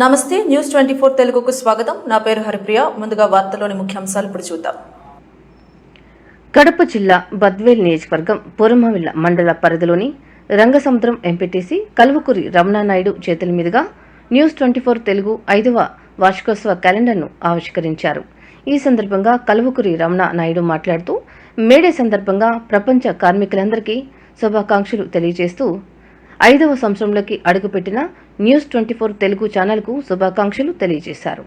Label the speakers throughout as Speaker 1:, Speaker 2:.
Speaker 1: నమస్తే news twenty four తెలుగుకు స్వాగతం. నా పేరు హరిప్రియ. ముందుగా వార్తలోని ముఖ్యాంశాలు ఇప్పుడు చూద్దాం.
Speaker 2: కడప జిల్లా బద్వేల్ నియోజకవర్గం పురమవిల్ల మండల పరిధిలోని రంగసముద్రం ఎంపీటీసీ కల్వకురి రమణానాయుడు చేతుల మీదుగా న్యూస్ ట్వంటీ ఫోర్ తెలుగు ఐదవ వార్షికోత్సవ క్యాలెండర్ను ఆవిష్కరించారు. ఈ సందర్భంగా కల్వకురి రమణ నాయుడు మాట్లాడుతూ మేడే సందర్భంగా ప్రపంచ కార్మికులందరికీ శుభాకాంక్షలు తెలియజేస్తూ ఐదవ సంవత్సరంలోకి అడుగుపెట్టిన న్యూస్ ట్వంటీ ఫోర్ తెలుగు ఛానల్కు శుభాకాంక్షలు తెలియజేశారు.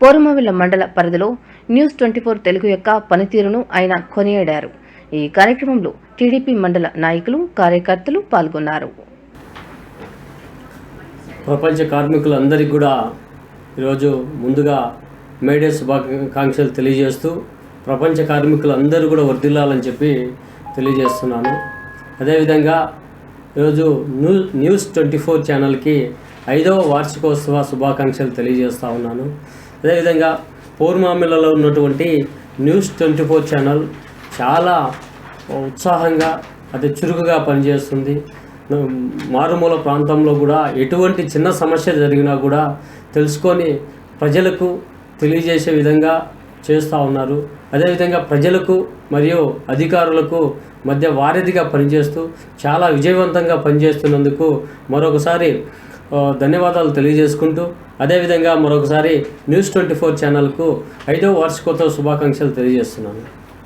Speaker 2: పోరుమవిల్ల మండల పరిధిలో న్యూస్ ట్వంటీ ఫోర్ తెలుగు యొక్క పనితీరును ఆయన కొనియాడారు. ఈ కార్యక్రమంలో టీడీపీ మండల నాయకులు కార్యకర్తలు పాల్గొన్నారు.
Speaker 3: ప్రపంచ కార్మికులందరికీ కూడా ఈరోజు ముందుగా మేడే శుభాకాంక్షలు తెలియజేస్తూ ప్రపంచ కార్మికులందరూ కూడా వర్ధిల్లాలని చెప్పి తెలియజేస్తున్నాను. అదేవిధంగా ఈరోజు న్యూ న్యూస్ ట్వంటీ ఫోర్ ఛానల్కి ఐదవ వార్షికోత్సవ శుభాకాంక్షలు తెలియజేస్తూ ఉన్నాను. అదేవిధంగా పౌర్మామిలలో ఉన్నటువంటి న్యూస్ ట్వంటీ ఫోర్ ఛానల్ చాలా ఉత్సాహంగా అతి చురుకుగా పనిచేస్తుంది. మారుమూల ప్రాంతంలో కూడా ఎటువంటి చిన్న సమస్య జరిగినా కూడా తెలుసుకొని ప్రజలకు తెలియజేసే విధంగా చేస్తూ ఉన్నారు. అదేవిధంగా ప్రజలకు మరియు అధికారులకు మధ్య వారధిగా పనిచేస్తూ చాలా విజయవంతంగా పనిచేస్తున్నందుకు మరొకసారి ధన్యవాదాలు తెలియజేసుకుంటూ అదేవిధంగా మరొకసారి న్యూస్ ట్వంటీ ఫోర్ ఛానల్కు ఐదో వార్షికోత్సవ శుభాకాంక్షలు తెలియజేస్తున్నాను.